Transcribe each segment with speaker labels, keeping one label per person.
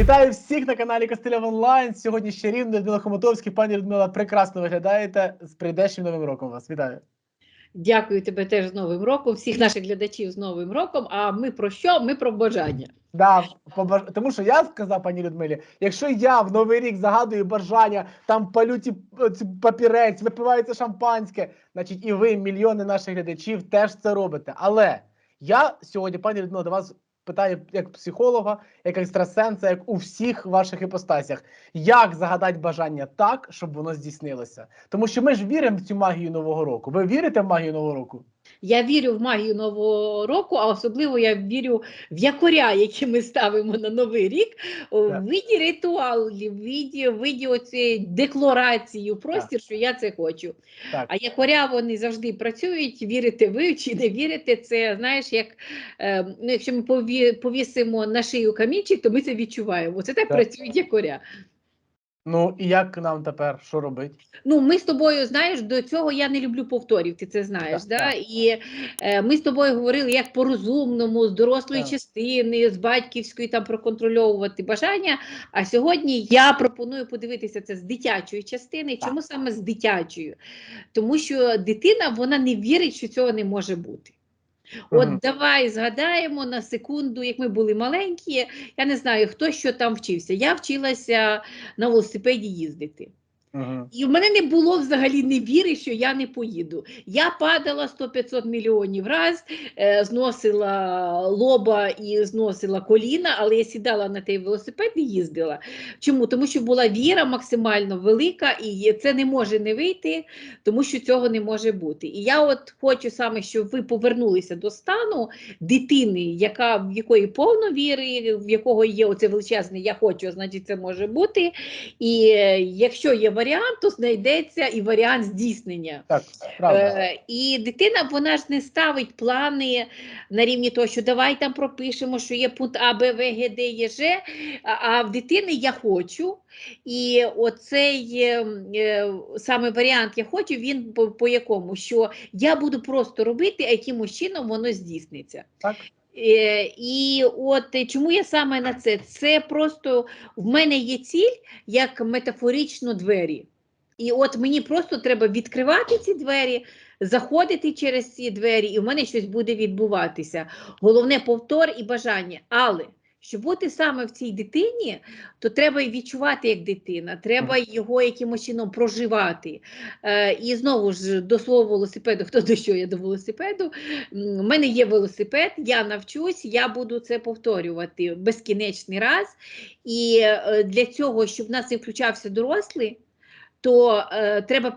Speaker 1: Вітаю всіх на каналі Костиля Онлайн. Сьогодні ще рівно Людмила Хомотовський. Пані Людмила, прекрасно виглядаєте. З прийдешнім новим роком вас. Вітаю.
Speaker 2: Дякую тебе теж з Новим роком, всіх наших глядачів з Новим роком. А ми про що? Ми про бажання.
Speaker 1: Да, побаж... Тому що я сказав пані Людмилі, якщо я в новий рік загадую бажання, там палюті ці папірець, випивається шампанське, значить, і ви, мільйони наших глядачів, теж це робите. Але я сьогодні, пані Людмила, до вас питаю як психолога, як екстрасенса, як у всіх ваших іпостасях, як загадати бажання так, щоб воно здійснилося. Тому що ми ж віримо в цю магію нового року. Ви вірите в магію нового року?
Speaker 2: Я вірю в магію нового року, а особливо я вірю в якоря, які ми ставимо на новий рік,
Speaker 1: Так.
Speaker 2: виді ритуалів, в виді, виді оцієї декларації в простір, що я це хочу.
Speaker 1: Так.
Speaker 2: А якоря вони завжди працюють. Вірите ви чи не вірите, це знаєш, як е, ну, якщо ми пові, повісимо на шию камінчик, то ми це відчуваємо. Це так,
Speaker 1: Так.
Speaker 2: працюють якоря.
Speaker 1: Ну і як нам тепер що робити?
Speaker 2: Ну, ми з тобою, знаєш, до цього я не люблю повторів, ти це знаєш.
Speaker 1: Так,
Speaker 2: да?
Speaker 1: так.
Speaker 2: І е, ми з тобою говорили, як по-розумному, з дорослої
Speaker 1: Так.
Speaker 2: частини, з батьківської там проконтрольовувати бажання. А сьогодні я пропоную подивитися це з дитячої частини.
Speaker 1: Так.
Speaker 2: Чому саме з дитячою? Тому що дитина вона не вірить, що цього не може бути. От давай згадаємо на секунду, як ми були маленькі. Я не знаю, хто що там вчився. Я вчилася на велосипеді їздити.
Speaker 1: Угу.
Speaker 2: І в мене не було взагалі не віри, що я не поїду. Я падала 100-500 мільйонів раз, е, зносила лоба і зносила коліна, але я сідала на той велосипед і їздила. Чому? Тому що була віра максимально велика, і це не може не вийти, тому що цього не може бути. І я от хочу саме, щоб ви повернулися до стану дитини, яка в якої повно віри, в якого є оце величезне я хочу, значить це може бути. І е, якщо є варіант, то знайдеться і варіант здійснення.
Speaker 1: Так, правда.
Speaker 2: Е, і дитина вона ж не ставить плани на рівні того, що давай там пропишемо, що є пункт А, Б, В, Г, Д, Є, Ж, а, в дитини я хочу. І оцей е, е, саме варіант я хочу, він по, по якому, що я буду просто робити, а якимось чином воно здійсниться.
Speaker 1: Так.
Speaker 2: Е, і от е, чому я саме на це? Це просто в мене є ціль як метафорично двері. І от мені просто треба відкривати ці двері, заходити через ці двері, і в мене щось буде відбуватися. Головне повтор і бажання. Але щоб бути саме в цій дитині, то треба відчувати як дитина, треба його якимось чином проживати. Е, і знову ж до слова велосипеду, хто до що я до велосипеду. У мене є велосипед, я навчусь, я буду це повторювати безкінечний раз. І е, для цього, щоб в нас і включався дорослий, то е, треба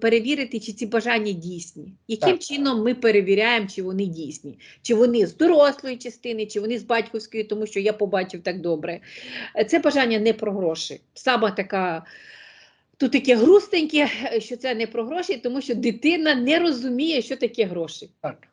Speaker 2: перевірити, чи ці бажання дійсні. Яким
Speaker 1: Так.
Speaker 2: чином ми перевіряємо, чи вони дійсні, чи вони з дорослої частини, чи вони з батьківської, тому що я побачив так добре. Е, Це бажання не про гроші. Сама така. Тут таке грустеньке, е, що це не про гроші, тому що дитина не розуміє, що таке гроші.
Speaker 1: Так.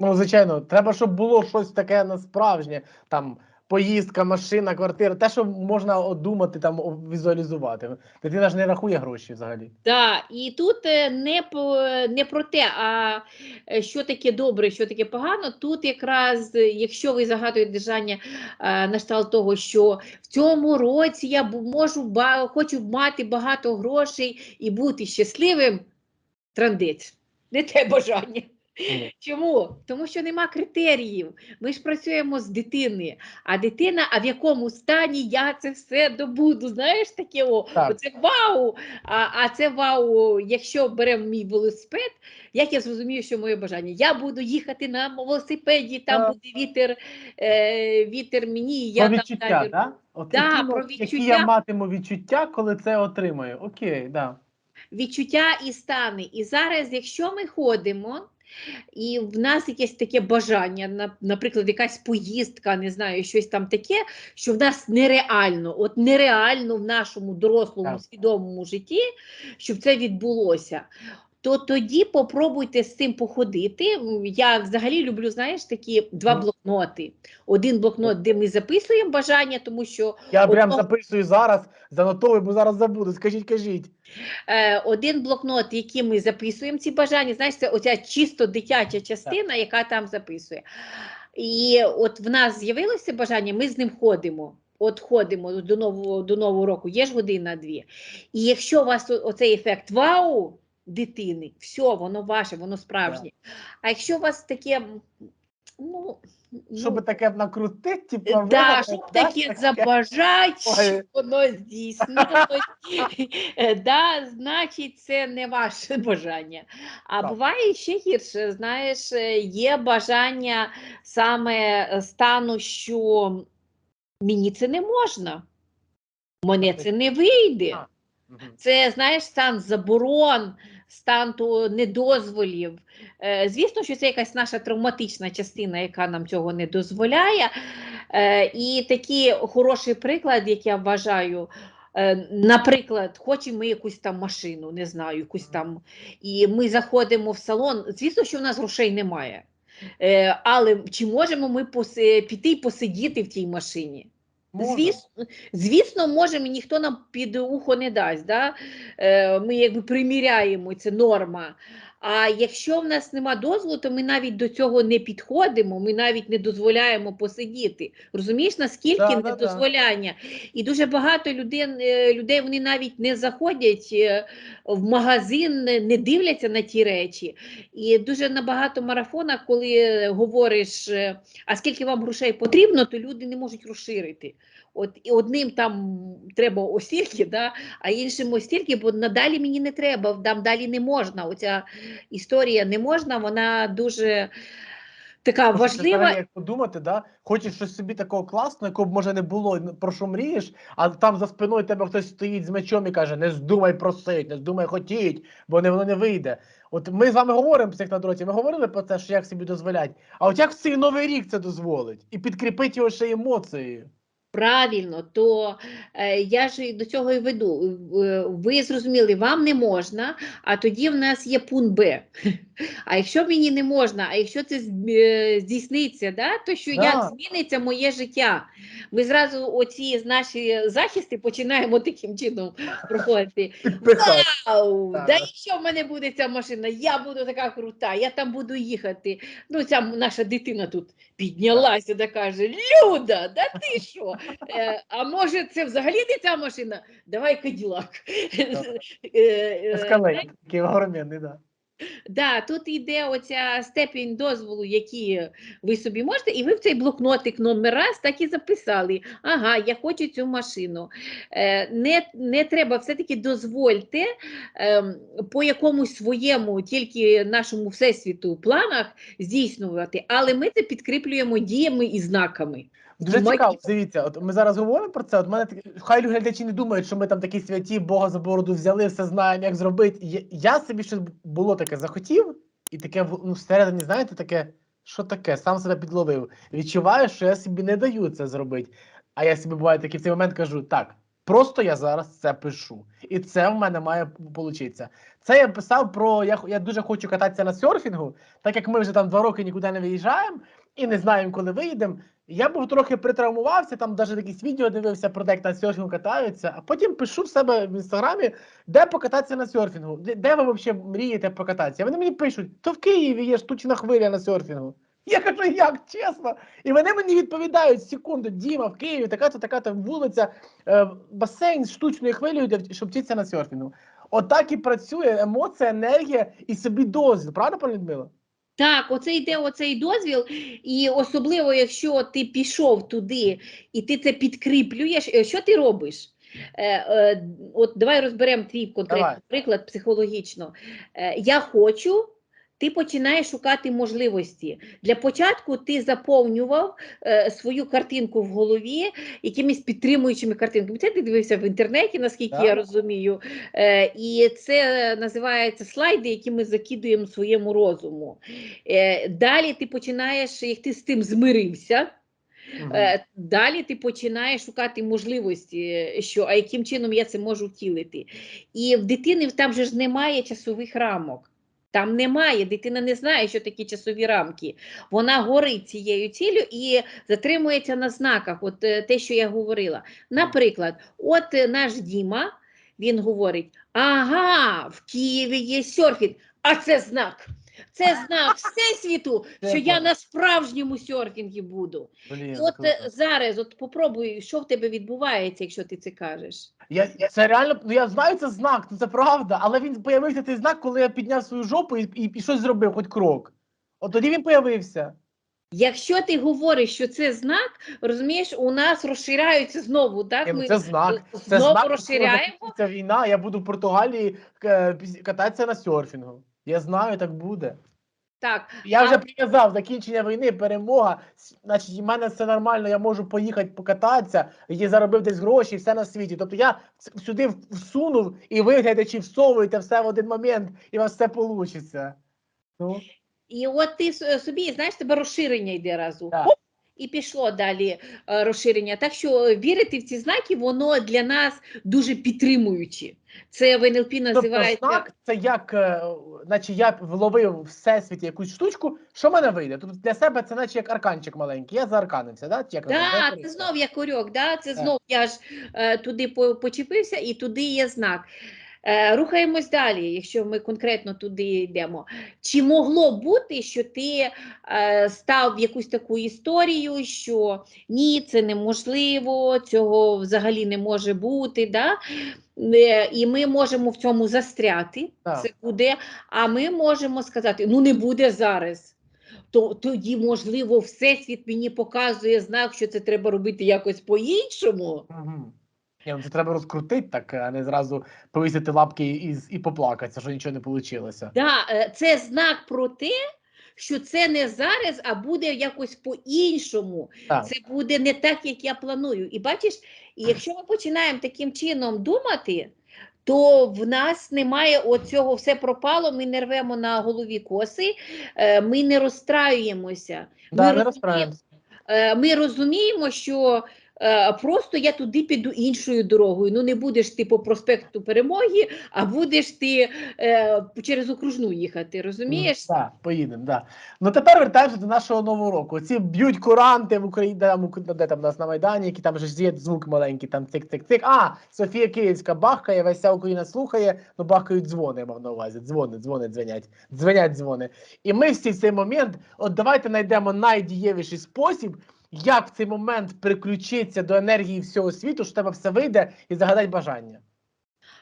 Speaker 1: Ну, звичайно, треба, щоб було щось таке насправжнє, там поїздка, машина, квартира, те, що можна думати, там візуалізувати. Дитина ж не рахує гроші взагалі.
Speaker 2: Так, і тут е, не, по, не про те, а е, що таке добре, що таке погано. Тут якраз, е, якщо ви загадуєте бажання е, на кшталт того, що в цьому році я можу хочу мати багато грошей і бути щасливим, трандець. Не те бажання. Чому? Тому що нема критеріїв. Ми ж працюємо з дитиною. А дитина, а в якому стані я це все добуду? Знаєш таке о,
Speaker 1: Так.
Speaker 2: оце вау! А, а це вау, якщо беремо мій велосипед, як я зрозумію, що моє бажання? Я буду їхати на велосипеді, там
Speaker 1: Так.
Speaker 2: буде вітер, е, вітер мені, я
Speaker 1: про відчуття,
Speaker 2: далі
Speaker 1: да? От
Speaker 2: Да,
Speaker 1: які,
Speaker 2: про
Speaker 1: Які я матиму відчуття, коли це отримаю. Окей, да.
Speaker 2: відчуття і стани. І зараз, якщо ми ходимо, і в нас якесь таке бажання, на- наприклад, якась поїздка, не знаю, щось там таке, що в нас нереально, от нереально в нашому дорослому свідомому житті, щоб це відбулося. То тоді попробуйте з цим походити. Я взагалі люблю, знаєш, такі два блокноти. Один блокнот, де ми записуємо бажання, тому що
Speaker 1: Я прям
Speaker 2: Одного-
Speaker 1: записую зараз, занотовую, бо зараз забуду. Скажіть, кажіть.
Speaker 2: е, один блокнот, який ми записуємо ці бажання, знаєш, це оця чисто дитяча частина, яка там записує. І от в нас з'явилося бажання, ми з ним ходимо. от ходимо до нового, до нового року, є ж година-дві. І якщо у вас оцей ефект вау дитини, все, воно ваше, воно справжнє. А якщо у вас таке, м, ну,
Speaker 1: Щоб
Speaker 2: ну,
Speaker 1: таке накрутити, типу,
Speaker 2: Да,
Speaker 1: вигадати,
Speaker 2: щоб
Speaker 1: да,
Speaker 2: таке забажать,
Speaker 1: Ой.
Speaker 2: щоб воно здійснилось, Е, да, значить, це не ваше бажання. А
Speaker 1: Так.
Speaker 2: буває ще гірше. Знаєш, е, є бажання саме е, стану, що мені це не можна, мене це не вийде. Це, знаєш, стан заборон, стан недозволів. Е, звісно, що це якась наша травматична частина, яка нам цього не дозволяє. Е, і такий хороший приклад, як я вважаю. е, Наприклад, хочемо ми якусь там машину, не знаю, якусь там, і ми заходимо в салон. Звісно, що в нас грошей немає. Але чи можемо ми піти і посидіти в тій машині? Звісно, звісно, можемо, ніхто нам під ухо не дасть. Да? Е, ми якби приміряємо, це норма. А якщо в нас нема дозволу, то ми навіть до цього не підходимо, ми навіть не дозволяємо посидіти. Розумієш, наскільки
Speaker 1: Да, да, да.
Speaker 2: І дуже багато людей, людей вони навіть не заходять е, в магазин, не дивляться на ті речі. І дуже на багато марафонах, коли говориш, е, а скільки вам грошей потрібно, то люди не можуть розширити. От і одним там треба остільки, да, а іншим остільки, бо надалі мені не треба, там далі не можна. Оця історія не можна, вона дуже така
Speaker 1: Просто
Speaker 2: важлива.
Speaker 1: Як подумати, да? хочеш щось собі такого класного, якого б може не було, ну, про що мрієш, а там за спиною тебе хтось стоїть з мечом і каже: не здумай просить, не здумай хотіть, бо не воно не вийде. От ми з вами говоримо псих на дроті, ми говорили про те, що як собі дозволять. А от як в цей новий рік це дозволить? І підкріпить його ще емоцією.
Speaker 2: Правильно, то е, я ж до цього і веду. Е, Ви зрозуміли, вам не можна, а тоді в нас є пункт Б. А якщо мені не можна, а якщо це е, здійсниться, да, то що
Speaker 1: Да.
Speaker 2: як зміниться моє життя? Ми зразу оці наші захисти починаємо таким чином проходити. Вау! Да
Speaker 1: да.
Speaker 2: якщо в мене буде ця машина, я буду така крута, я там буду їхати. Ну, ця наша дитина тут піднялася та каже: Люда, да ти що? Е, а може, це взагалі не ця машина? Давай Каділак. Е, е,
Speaker 1: такий огроменний, да.
Speaker 2: Да, тут йде оця степінь дозволу, які ви собі можете, і ви в цей блокнотик номер раз так і записали. Ага, я хочу цю машину. Е, не, не треба, все-таки дозвольте ем, по якомусь своєму, тільки нашому всесвіту планах здійснювати, але ми це підкріплюємо діями і знаками.
Speaker 1: Дуже
Speaker 2: Мої-
Speaker 1: цікаво, дивіться, от ми зараз говоримо про це. От мене таке- хай глядачі не думають, що ми там такі святі, Бога за бороду взяли, все знаємо, як зробити. Я, я собі щось було таке захотів, і таке ну, всередині, знаєте, таке, що таке, сам себе підловив. Відчуваю, що я собі не даю це зробити. А я собі буває такий в цей момент кажу: так, просто я зараз це пишу. І це в мене має получитися. Це я писав про я, я дуже хочу кататися на серфінгу, так як ми вже там два роки нікуди не виїжджаємо і не знаємо, коли виїдемо. Я був трохи притравмувався, там навіть якісь відео дивився про те, як на серфінгу катаються, а потім пишу в себе в інстаграмі, де покататися на серфінгу, де, ви взагалі мрієте покататися. Вони мені пишуть, то в Києві є штучна хвиля на серфінгу. Я кажу, як чесно? І вони мені відповідають секунду, Діма, в Києві така-то, така-то вулиця, е, басейн з штучною хвилею, щоб вчитися на серфінгу. Отак і працює емоція, енергія і собі дозвіл. Правда, пані Людмила?
Speaker 2: Так, оце йде оцей дозвіл, і особливо, якщо ти пішов туди і ти це підкріплюєш, е, що ти робиш? Е, е, от давай розберемо твій конкретний
Speaker 1: Давай.
Speaker 2: приклад психологічно. Е, я хочу. Ти починаєш шукати можливості. Для початку ти заповнював е, свою картинку в голові якимись підтримуючими картинками. Це ти дивився в інтернеті, наскільки
Speaker 1: Так.
Speaker 2: я розумію. Е, і це називається слайди, які ми закидуємо своєму розуму. Е, далі ти починаєш, як ти з тим змирився. Е, Далі ти починаєш шукати можливості, що а яким чином я це можу втілити. І в дитини там же ж немає часових рамок. Там немає, дитина не знає, що такі часові рамки. Вона горить цією ціллю і затримується на знаках. От е, те, що я говорила. Наприклад, от е, наш Діма, він говорить: ага, в Києві є серфінг, а це знак. Це знак Всесвіту, що я на справжньому серфінгі буду.
Speaker 1: Блін,
Speaker 2: І от
Speaker 1: круто.
Speaker 2: е, зараз, от попробуй, що в тебе відбувається, якщо ти це кажеш.
Speaker 1: Я, я- це реально, ну я знаю, це знак, ну це правда, але він появився цей знак, коли я підняв свою жопу і, і, і щось зробив, хоч крок. От тоді він появився.
Speaker 2: Якщо ти говориш, що це знак, розумієш, у нас розширяються знову, так?
Speaker 1: Ем,
Speaker 2: Ми
Speaker 1: Це знак. Це
Speaker 2: знову
Speaker 1: знак,
Speaker 2: розширяємо.
Speaker 1: закінчиться війна, я буду в Португалії е, кататися на серфінгу. Я знаю, так буде.
Speaker 2: Так,
Speaker 1: Я
Speaker 2: А-
Speaker 1: вже прив'язав закінчення війни, перемога. Значить, в мене все нормально, я можу поїхати покататися, я заробив десь гроші, все на світі. Тобто я сюди всунув, і ви, глядачі, всовуєте все в один момент, і у вас все вийде. Ну,
Speaker 2: І от ти собі, знаєш, тебе розширення йде разу.
Speaker 1: Так.
Speaker 2: І пішло далі е, розширення. Так що вірити в ці знаки, воно для нас дуже підтримуюче. Це в НЛП
Speaker 1: тобто знак це як, е, наче я вловив в всесвіті якусь штучку, що в мене вийде? Тобто для себе це наче як арканчик маленький. Я заарканився, да? Як
Speaker 2: Да,
Speaker 1: називається?
Speaker 2: це знов як орьок, да? це
Speaker 1: Так.
Speaker 2: знов я ж е, туди почепився і туди є знак. Е, рухаємось далі, якщо ми конкретно туди йдемо. Чи могло бути, що ти е, став в якусь таку історію, що ні, це неможливо, цього взагалі не може бути, да? Е, і ми можемо в цьому застряти,
Speaker 1: Так.
Speaker 2: це буде, а ми можемо сказати, ну не буде зараз. То тоді, можливо, всесвіт мені показує знак, що це треба робити якось по-іншому.
Speaker 1: Угу. Ні, ну це треба розкрутити так, а не зразу повісити лапки і, і поплакатися, що нічого не вийшло.
Speaker 2: Да, е, це знак про те, що це не зараз, а буде якось по-іншому. Це буде не так, як я планую. І бачиш, якщо ми починаємо таким чином думати, то в нас немає оцього все пропало, ми не рвемо на голові коси, е, ми не розстраюємося.
Speaker 1: Да, не
Speaker 2: розуміємо-. Е, ми розуміємо, що просто я туди піду іншою дорогою. Ну не будеш ти по проспекту перемоги, а будеш ти е, через окружну їхати. Розумієш?
Speaker 1: Так, поїдемо, да. Ну тепер вертаємося до нашого нового року. Ці б'ють куранти в Україні, де де там нас на Майдані, які там же є звук маленький, там цик-цик-цик. А, Софія Київська бахкає, весь вся Україна слухає, ну бахкають дзвони, мав на увазі. Дзвони, дзвони, дзвонять, дзвонять дзвони. І ми всі цей момент, от давайте знайдемо найдієвіший спосіб, як в цей момент приключитися до енергії всього світу, що в тебе все вийде і загадай бажання.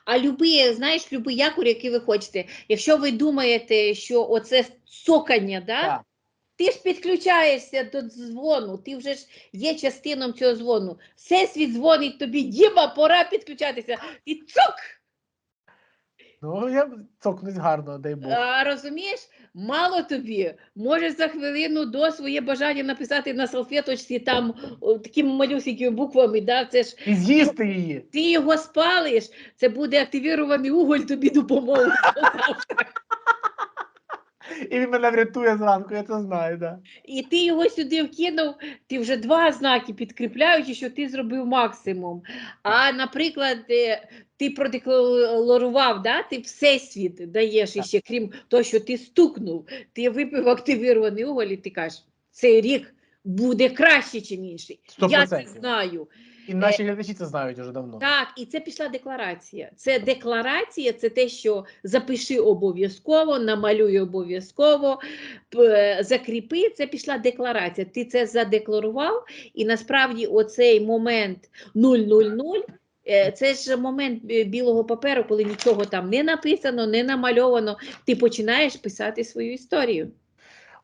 Speaker 2: А любий, знаєш, любий якорь, який ви хочете. Якщо ви думаєте, що оце цокання, да?
Speaker 1: Так.
Speaker 2: ти ж підключаєшся до дзвону, ти вже ж є частином цього дзвону. Всесвіт дзвонить тобі, Діма, пора підключатися. І цок!
Speaker 1: Ну, я цокнусь гарно, дай Бог.
Speaker 2: А, розумієш, мало тобі, можеш за хвилину до своє бажання написати на салфеточці там о, такими малюсенькими буквами, да, це ж
Speaker 1: І з'їсти її.
Speaker 2: ти його спалиш, це буде активірований уголь тобі допоможе.
Speaker 1: І він мене врятує зранку, я це знаю. Да.
Speaker 2: І ти його сюди вкинув, ти вже два знаки підкріпляючи, що ти зробив максимум. А, наприклад, е, ти продекларував, да? ти всесвіт даєш іще, крім того, що ти стукнув, ти випив активірований уголь, і ти кажеш, цей рік буде краще, ніж інший.
Speaker 1: Сто
Speaker 2: Я це знаю.
Speaker 1: І наші глядачі це знають уже давно.
Speaker 2: Так, і це пішла декларація. Це декларація, це те, що запиши обов'язково, намалюй обов'язково, закріпи. Це пішла декларація. Ти це задекларував, і насправді оцей момент 000, е, це ж момент білого паперу, коли нічого там не написано, не намальовано. Ти починаєш писати свою історію.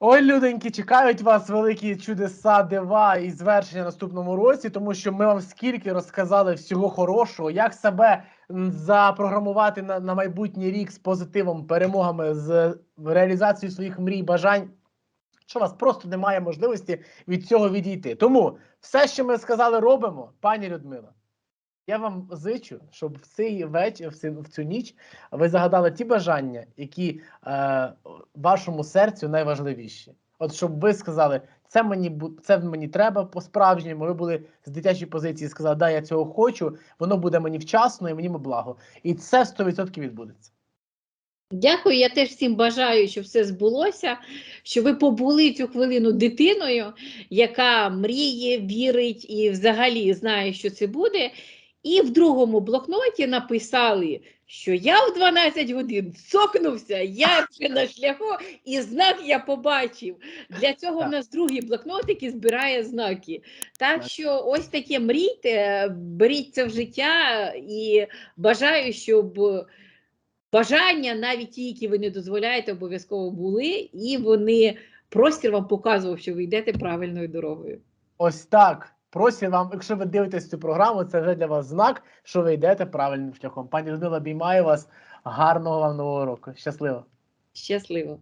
Speaker 1: Ой, люденьки, чекають вас великі чудеса, дива і звершення наступному році, тому що ми вам скільки розказали всього хорошого, як себе запрограмувати на, на майбутній рік з позитивом, перемогами, з реалізацією своїх мрій, бажань. Що у вас просто немає можливості від цього відійти. Тому все, що ми сказали, робимо, пані Людмила. Я вам зичу, щоб в цей вечір, в цю, ніч ви загадали ті бажання, які е, вашому серцю найважливіші. От щоб ви сказали, це мені це мені треба по-справжньому. Ви були з дитячої позиції, сказали, да, я цього хочу, воно буде мені вчасно і мені благо. І це 100% відбудеться.
Speaker 2: Дякую, я теж всім бажаю, щоб все збулося, що ви побули цю хвилину дитиною, яка мріє, вірить і взагалі знає, що це буде. І в другому блокноті написали що я в 12 годин цокнувся, я вже на шляху, і знак я побачив. Для цього в нас другий блокнотик і збирає знаки. Так
Speaker 1: Так.
Speaker 2: що ось таке мрійте, беріть це в життя і бажаю, щоб бажання, навіть ті, які ви не дозволяєте, обов'язково були, і вони простір вам показував, що ви йдете правильною дорогою.
Speaker 1: Ось так. Просять вам, якщо ви дивитесь цю програму, це вже для вас знак, що ви йдете правильним шляхом. Пані Людмила, обіймаю вас. Гарного вам нового року. Щасливо!
Speaker 2: Щасливо!